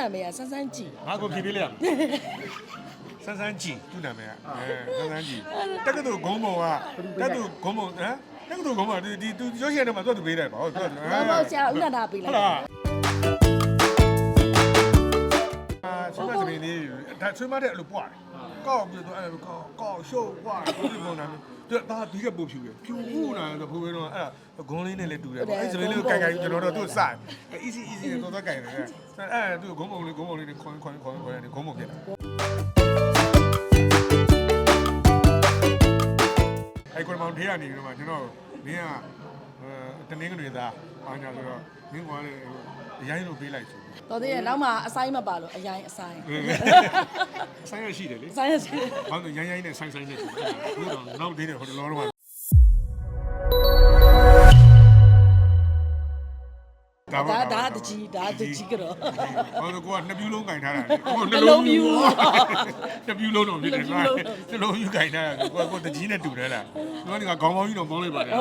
နာမည်ကဆန်းဆန်းကြည်ငါကိုဖြေပေးလိုက်ရမယ်ဆန်းဆန်းကြည်သူ့နာမည်ကအဲဆန်းဆန်းကြည်တက္ကသိုလ်ဂုံးပုံကတက္ကသိုလ်ဂုံးပုံဟမ်တက္ကသိုလ်ဂုံးပုံကဒီဒီသူရုပ်ရှင်ထဲမှာသူ့သူပေးတယ်ပေါ့ဟုတ်တယ်ဘာလို့ဆရာဦးနန္ဒာပေးဟုလိုက်တ်လားအာဆွေးမသမီးလေးဒါဆွေးမတဲ့အဲ့လိုပွားတယ်ကောက်ပြီးတော့အဲ့ကောက်ကောက်ရှုပ်ပွားတယ်ဒီပုံစံမျိုး သူကဒါဒီကပူဖြူရဖြူဦးလာတော့ဖိုးဘဲတော့အဲ့ဒါဂုံးလေးနဲ့လည်းတူတယ်ပေါ့အဲ့ဒီသမီးလေးကိုကြိုက်ကြိုက်ကျွန်တော်တို့သူ့စတယ် easy easy နဲ့တော့တော့ကြိုက်တယ်အဲ့သူဂုံးပုံလေးဂုံးပုံလေးနဲ့ခွန်ခွန်ခွန်ခွန်နဲ့ဂုံးပုံပြတယ်အဲ့ကွန်မောင်ထေးကနေပြီးတော့မှကျွန်တော်မင်းကအဲတနင်္ဂနွေသားအားညာဆိုတော့ မင်းကလည်းအရင်လိုပေးလိုက်ဆိုတော်သေးရဲ့နောက်မှာအဆိုင်မပါလို့အရင်အဆိုင်ဆိုင်ရရှိတယ်လေအဆိုင်ရစီဘာလို့ရိုင်းရိုင်းနဲ့ဆိုင်ဆိုင်နဲ့ဆိုတော့နောက်သေးတယ်ဟိုတလောတော့ ဒါဒါဒါတကြီးဒါတကြီးကတော့ဟောတော့ကိုကနှစ်ပြူးလုံးကင်ထားတာလေကိုနှလုံးပြူးနှစ်ပြူးလုံးတော့ဖြစ်တယ်ကွာနှလုံးယူကင်ထားတာကိုကကိုတကြီးနဲ့တူတယ်လားသူကခေါင်းပေါင်းကြီးတော့ပေါင်းလိုက်ပါတယ်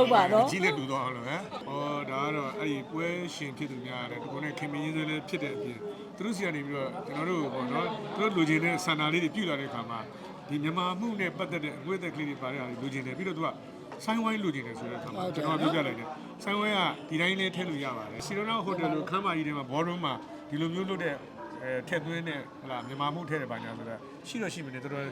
ကြီးနဲ့တူတော့အောင်လို့ဟမ်ဟောဒါကတော့အဲ့ဒီပွဲရှင်ဖြစ်သူများတယ်ဒီကုန်းနဲ့ခင်မင်းရေးစဲလေးဖြစ်တဲ့အပြင်သူတို့စီကနေပြီးတော့ကျွန်တော်တို့ပေါ့နော်သူတို့လူချင်းတဲ့ဆန္ဒလေးတွေပြုလာတဲ့အခါမှာဒီမြန်မာမှုနဲ့ပတ်သက်တဲ့အငွေ့သက်ကလေးတွေပါတဲ့ဟာလူချင်းတယ်ပြီးတော့သူက ဆိုင်ဝိုင်းလူချင်းတယ်ဆိုတဲ့အခါမှာကျွန်တော်ပြောပြလိုက်တယ်ဆိုင်ဝိုင်းကဒီတိုင်းလေးထည့်လို့ရပါတယ်စီရိုနာဟိုတယ်လိုခမ်းမကြီးထဲမှာဘောရုံးမှာဒီလိုမျိုးလုပ်တဲ့အဲထက်သွင်းတဲ့ဟလာမြန်မာမှုထည့်တယ်ပါညာဆိုတော့ရှိတော့ရှိမနေတော်တော်အဲ့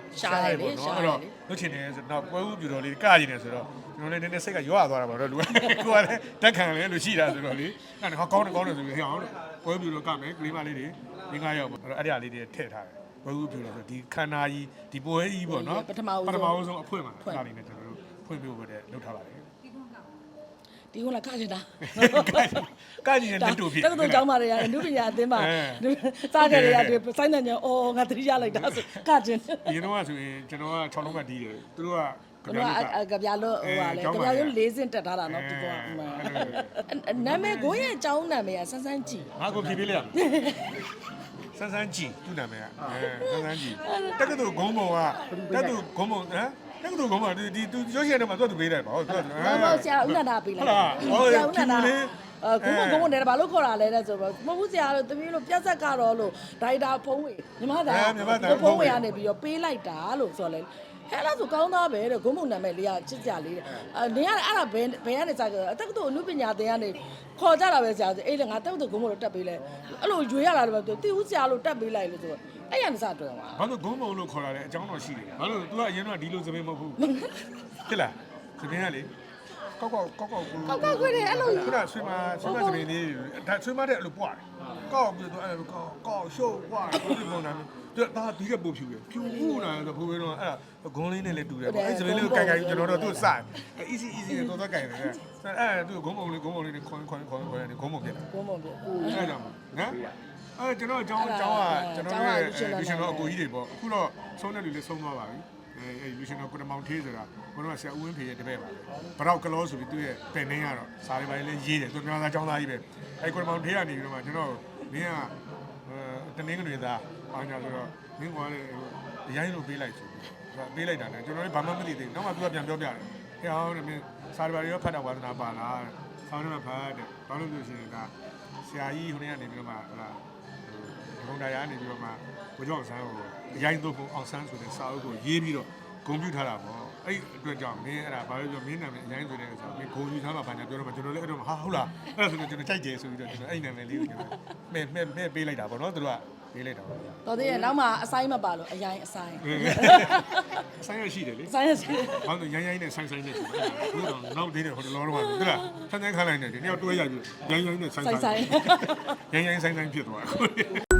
တော့လုတ်ချင်တယ်ဆိုတော့ပွဲဦးပြတော်လေးကကြည့်နေဆိုတော့ကျွန်တော်လည်းနည်းနည်းစိတ်ကရွာသွားတာပါတော့လူကကိုကလည်းတက်ခံလဲလို့ရှိတာဆိုတော့လေအဲ့ဒါကောင်းတယ်ကောင်းတယ်ဆိုပြီးဟဲ့အောင်ပွဲပြတော်ကမယ်ကလေးမလေးတွေငါးယောက်ပေါ့အဲ့ဒါအဲ့ဒါလေးတွေထည့်ထားတယ်ပွဲဦးပြတော်ဆိုဒီခန္ဓာကြီးဒီပွဲကြီးပေါ့နော်ပထမဆုံးအဖွင့်မှာအဲ့ဒါလေးနဲ့ကျွန်တော်တို့ ဖွင့်ပြဖို့တဲ့လုပ်ထားပါတယ်ဒီကုန်းလာကကြတာကကြည့်နေတဲ့တူဖြစ်တက္ကသိုလ်ကျောင်းမှာတွေကအနုပညာအသင်းမှာစားကြရတဲ့စိုင်းတဲ့ညအော်ငါသတိရလိုက်တာဆိုကကြင်အရင်တော့ဆိုရင်ကျွန်တော်က6လုံးကတီးတယ်သူတို့ကဘယ်တော့ကဗျာလို့ဟိုပါလေကဗျာလို့လေးစင်တက်ထားတာနော်ဒီကောင်နာမည်ကိုရဲ့ကျောင်းနာမည်ကဆန်းဆန်းကြည်ငါကိုဖြေပေးလိုက်ရဆန်းဆန်းကြည်သူ့နာမည်ကအဲဆန်းဆန်းကြည်တက္ကသိုလ်ဂုံးပုံကတက္ကသိုလ်ဂုံးပုံဟမ် တက္ကသိုလ်ဂုံးပုံဒီဒီသူရုပ်ရှင်ထဲမှာသူ့သူပေးတယ်ပေါ့ဟုတ်တယ်ဘာလို့ဆရာဦးနန္ဒာပေးလိုက်ဆရာဦးနန္ဒာအဲကုမကုမနဲ့ဘာလို့ခေါ်တာလဲတဲ့ဆိုတော့မဟုတ်ဘူးဆရာလို့တမီးလို့ပြက်ဆက်ကတော့လို့ဒိုက်တာဖုံးဝေမြမသားဖုံးဝေကနေပြီးတော့ပေးလိုက်တာလို့ဆိုတော့လေ ဟဲ့လားဆိုကောင်းသားပဲတဲ့ဂုံမုံနာမည်လေးကချစ်ကြလေးတဲ့အဲနေရအဲ့ဒါဘယ်ဘယ်ကနေစားကြအတက်ကတူအနုပညာသင်ကနေခေါ်ကြတာပဲဆရာဆိုအေးလေငါတက်တူဂုံမုံလို့တက်ပေးလဲအဲ့လိုရွေးရတာလည်းတီဦးဆရာလို့တက်ပေးလိုက်လို့ဆိုတော့အဲ့ရနေစားတော်ပါဘာလို့ဂုံးပုံလို့ခေါ်တာလဲအကြောင်းတော့ရှိတယ်ဘာလို့ तू ကအရင်တော့ဒီလိုသမင်းမဟုတ်ဘူးဖြစ်လားသမင်းကလေ ကောက်ကောက်ကောက်ကောက်ကိုကောက်ကောက်ခွေးတယ်အဲ့လိုခုနဆွေးမဆွေးမသမင်းလေးဒါဆွေးမတဲ့အဲ့လိုပွားတယ်ကောက်ပြီးတော့အဲ့ကောက်ကောက်ရှုပ်ပွားတယ်ဒီပုံစံမျိုးသူကဒါဒီကပူဖြူရဖြူဦးလာတော့ဖိုးဘဲတော့အဲ့ဒါဂုံးလေးနဲ့လည်းတူတယ်ပေါ့အဲ့ဒီသမင်းလေးကိုကြိုက်ကြိုက်ကျွန်တော်တို့သူ့စတယ် easy easy နဲ့တော့တော့ကြိုက်တယ်အဲ့သူဂုံးပုံလေးဂုံးပုံလေးနဲ့ခွန်ခွန်ခွန်ခွန်နဲ့ဂုံးပုံပြတယ်ဂုံမုံပြအဲ့ဒါကြောင့်နော်အဲ့ကျွန်တော်အကြောင်းအကြောင်းကကျွန်တော်ရဲ့လူရှင်တော်အကိုကြီးတွေပေါ့အခုတော့ဆုံးတဲ့လူလေးဆုံးသွားပါပြီ အဲအဲလူရှင်တော်ကိုတမောင်သေးဆိုတာဘုရားဆရာဦးဝင်းဖေရဲ့တပည့်ပါဘရောက်ကလောဆိုပြီးသူ့ရဲ့ပင်နှင်းကတော့စားလေးပိုင်းလေးရေးတယ်သူမြန်မာသားចောင်းသားကြီးပဲအဲကိုတမောင်သေးကနေပြီးတော့မှကျွန်တော်မင်းကအဲတနင်္ဂနွေသားအားညာဆိုတော့မင်းကလည်းအရင်လိုပေးလိုက်ဆိုပြီးပေးလိုက်တာနဲ့ကျွန်တော်လည်းဘာမှမသိသေးဘူးနောက်မှသူကပြန်ပြောပြတယ်ဟဲ့အောင်မင်းစားလေးပိုင်းရောဖတ်တာဝါသနာပါလားဆောင်းထဲမှာဖတ်တယ်ဘာလို့လို့ရှိရင်ကဆရာကြီးဟိုနေ့ကနေပြီးတော့မှဟလာ ဒုံတရားနေပြီးတော့မှဘုရားအောင်ဆန်းကိုအရင်တော့အောင်ဆန်းဆိုတဲ့စာအုပ်ကိုရေးပြီးတော့ဂုံပြူထားတာပေါ့အဲ့အတွက်ကြောင့်မင်းအဲ့ဒါဘာလို့ပြောမင်းနာမည်အရင်ဆိုတဲ့ဆိုမင်းဂုံပြူထားမှာဘာညာပြောတော့မှကျွန်တော်လည်းအဲ့တော့ဟာဟုတ်လားအဲ့ဒါဆိုတော့ကျွန်တော်ကြိုက်တယ်ဆိုပြီးတော့ကျွန်တော်အဲ့နာမည်လေးကိုကျွန်တော်မဲ့မဲ့မဲ့ပေးလိုက်တာပေါ့နော်သူတို့ကပေးလိုက်တာပေါ့တော်သေးရဲ့နောက်မှာအဆိုင်မပါလို့အရင်အဆိုင်ဆိုင်ရရှိတယ်လေအဆိုင်ရစီဘာလို့ရိုင်းရိုင်းနဲ့ဆိုင်ဆိုင်နဲ့ဆိုတော့နောက်သေးတယ်ဟိုတလောတော့မှဟုတ်လားဆန်းဆန်းခါလိုက်နေတယ်တယောက်တွဲရိုက်ပြီးရိုင်းရိုင်းနဲ့ဆိုင်ဆိုင်ရိုင်းရိုင်းဆိုင်ဆိုင်ဖြစ်သွား